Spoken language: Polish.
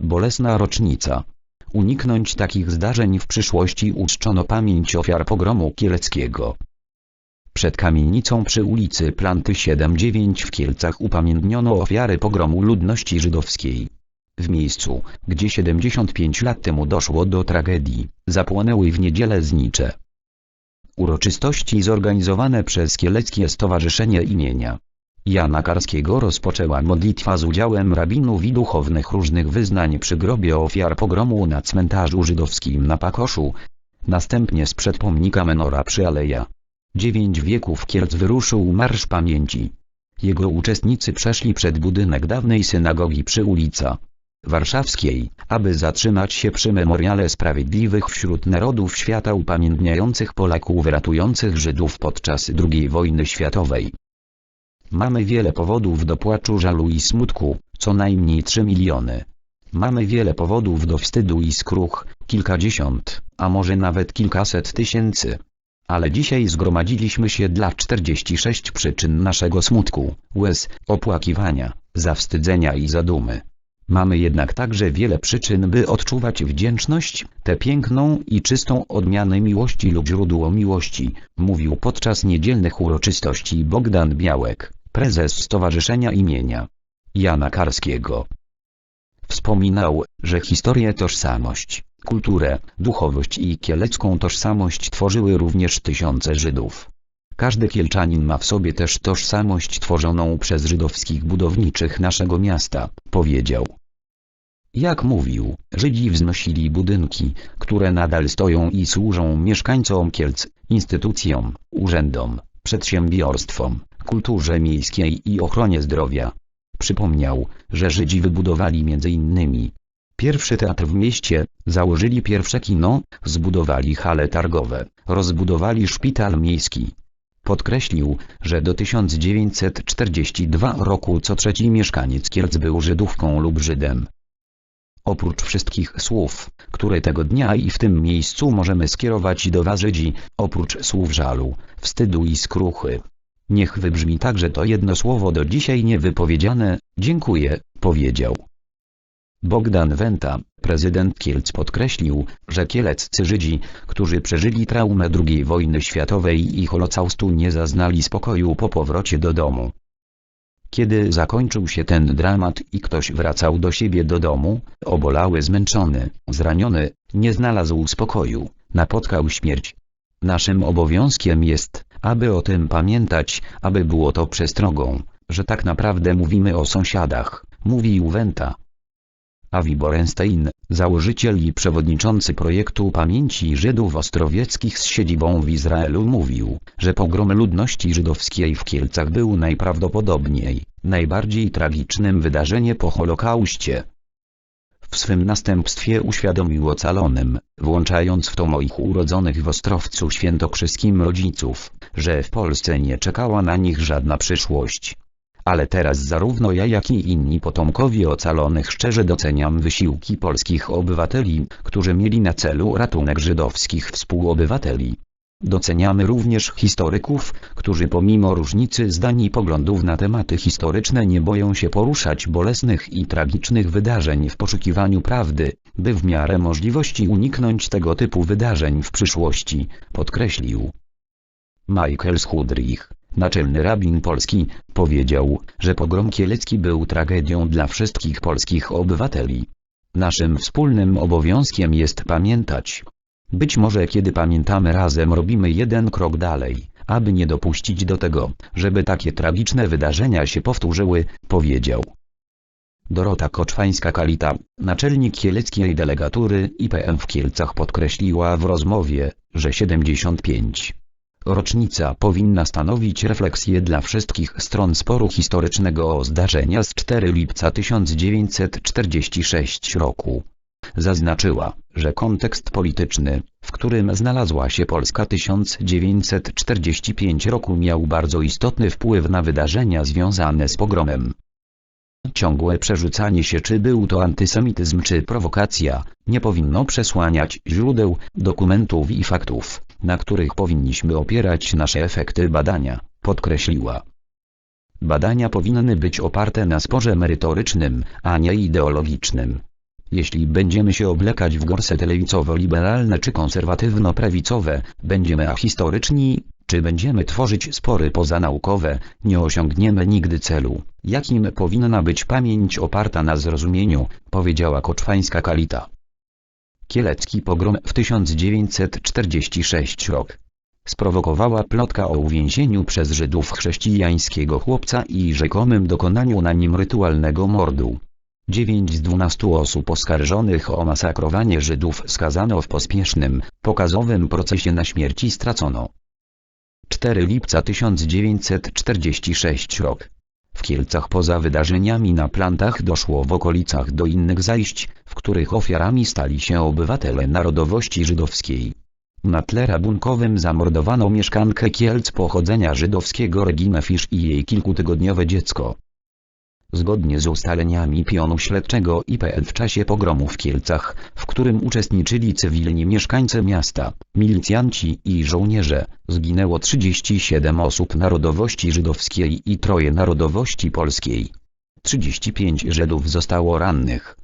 Bolesna rocznica. Uniknąć takich zdarzeń w przyszłości uczczono pamięć ofiar pogromu kieleckiego. Przed kamienicą przy ulicy Planty 7-9 w Kielcach upamiętniono ofiary pogromu ludności żydowskiej. W miejscu, gdzie 75 lat temu doszło do tragedii, zapłonęły w niedzielę znicze. Uroczystości zorganizowane przez Kieleckie Stowarzyszenie imienia Jana Karskiego rozpoczęła modlitwa z udziałem rabinów i duchownych różnych wyznań przy grobie ofiar pogromu na cmentarzu żydowskim na Pakoszu. Następnie sprzed pomnika Menora przy Aleja. Dziewięć wieków Kielc wyruszył Marsz Pamięci. Jego uczestnicy przeszli przed budynek dawnej synagogi przy ulica Warszawskiej, aby zatrzymać się przy memoriale sprawiedliwych wśród narodów świata upamiętniających Polaków ratujących Żydów podczas II wojny światowej. Mamy wiele powodów do płaczu, żalu i smutku, co najmniej 3 miliony. Mamy wiele powodów do wstydu i skruch, kilkadziesiąt, a może nawet kilkaset tysięcy. Ale dzisiaj zgromadziliśmy się dla 46 przyczyn naszego smutku, łez, opłakiwania, zawstydzenia i zadumy. Mamy jednak także wiele przyczyn, by odczuwać wdzięczność, tę piękną i czystą odmianę miłości lub źródło miłości, mówił podczas niedzielnych uroczystości Bogdan Białek, prezes Stowarzyszenia imienia Jana Karskiego. Wspominał, że historię tożsamość, kulturę, duchowość i kielecką tożsamość tworzyły również tysiące Żydów. Każdy Kielczanin ma w sobie też tożsamość tworzoną przez żydowskich budowniczych naszego miasta, powiedział. Jak mówił, Żydzi wznosili budynki, które nadal stoją i służą mieszkańcom Kielc, instytucjom, urzędom, przedsiębiorstwom, kulturze miejskiej i ochronie zdrowia. Przypomniał, że Żydzi wybudowali m.in. pierwszy teatr w mieście, założyli pierwsze kino, zbudowali hale targowe, rozbudowali szpital miejski. Podkreślił, że do 1942 roku co trzeci mieszkaniec Kielc był Żydówką lub Żydem. Oprócz wszystkich słów, które tego dnia i w tym miejscu możemy skierować do was Żydzi, oprócz słów żalu, wstydu i skruchy. Niech wybrzmi także to jedno słowo do dzisiaj niewypowiedziane, dziękuję, powiedział. Bogdan Wenta, prezydent Kielc podkreślił, że kieleccy Żydzi, którzy przeżyli traumę II wojny światowej i Holocaustu nie zaznali spokoju po powrocie do domu. Kiedy zakończył się ten dramat i ktoś wracał do siebie do domu, obolały zmęczony, zraniony, nie znalazł spokoju, napotkał śmierć. Naszym obowiązkiem jest, aby o tym pamiętać, aby było to przestrogą, że tak naprawdę mówimy o sąsiadach, mówił Wenta. Avi Borenstein, założyciel i przewodniczący projektu Pamięci Żydów Ostrowieckich z siedzibą w Izraelu mówił, że pogrom ludności żydowskiej w Kielcach był najprawdopodobniej najbardziej tragicznym wydarzeniem po Holokauście. W swym następstwie uświadomił ocalonym, włączając w to moich urodzonych w Ostrowcu świętokrzyskim rodziców, że w Polsce nie czekała na nich żadna przyszłość. Ale teraz zarówno ja jak i inni potomkowie ocalonych szczerze doceniam wysiłki polskich obywateli, którzy mieli na celu ratunek żydowskich współobywateli. Doceniamy również historyków, którzy pomimo różnicy zdań i poglądów na tematy historyczne nie boją się poruszać bolesnych i tragicznych wydarzeń w poszukiwaniu prawdy, by w miarę możliwości uniknąć tego typu wydarzeń w przyszłości, podkreślił. Michael Schudrich, naczelny rabin polski, powiedział, że pogrom kielecki był tragedią dla wszystkich polskich obywateli. Naszym wspólnym obowiązkiem jest pamiętać, być może kiedy pamiętamy razem robimy jeden krok dalej, aby nie dopuścić do tego, żeby takie tragiczne wydarzenia się powtórzyły, powiedział. Dorota Koczwańska-Kalita, naczelnik kieleckiej delegatury IPM w Kielcach podkreśliła w rozmowie, że 75. Rocznica powinna stanowić refleksję dla wszystkich stron sporu historycznego o zdarzenia z 4 lipca 1946 roku. Zaznaczyła, że kontekst polityczny, w którym znalazła się Polska 1945 roku miał bardzo istotny wpływ na wydarzenia związane z pogromem. Ciągłe przerzucanie się czy był to antysemityzm czy prowokacja, nie powinno przesłaniać źródeł, dokumentów i faktów, na których powinniśmy opierać nasze efekty badania, podkreśliła. Badania powinny być oparte na sporze merytorycznym, a nie ideologicznym. Jeśli będziemy się oblekać w gorsety lewicowo-liberalne czy konserwatywno-prawicowe, będziemy ahistoryczni, czy będziemy tworzyć spory pozanaukowe, nie osiągniemy nigdy celu, jakim powinna być pamięć oparta na zrozumieniu, powiedziała koczwańska kalita. Kielecki pogrom w 1946 rok. Sprowokowała plotka o uwięzieniu przez Żydów chrześcijańskiego chłopca i rzekomym dokonaniu na nim rytualnego mordu. 9 z 12 osób oskarżonych o masakrowanie Żydów skazano w pospiesznym, pokazowym procesie na śmierci stracono. 4 lipca 1946 rok. W Kielcach poza wydarzeniami na plantach doszło w okolicach do innych zajść, w których ofiarami stali się obywatele narodowości żydowskiej. Na tle rabunkowym zamordowano mieszkankę Kielc pochodzenia żydowskiego Reginę Fisz i jej kilkutygodniowe dziecko. Zgodnie z ustaleniami pionu śledczego IPN w czasie pogromu w Kielcach, w którym uczestniczyli cywilni mieszkańcy miasta, milicjanci i żołnierze, zginęło 37 osób narodowości żydowskiej i troje narodowości polskiej. 35 Żydów zostało rannych.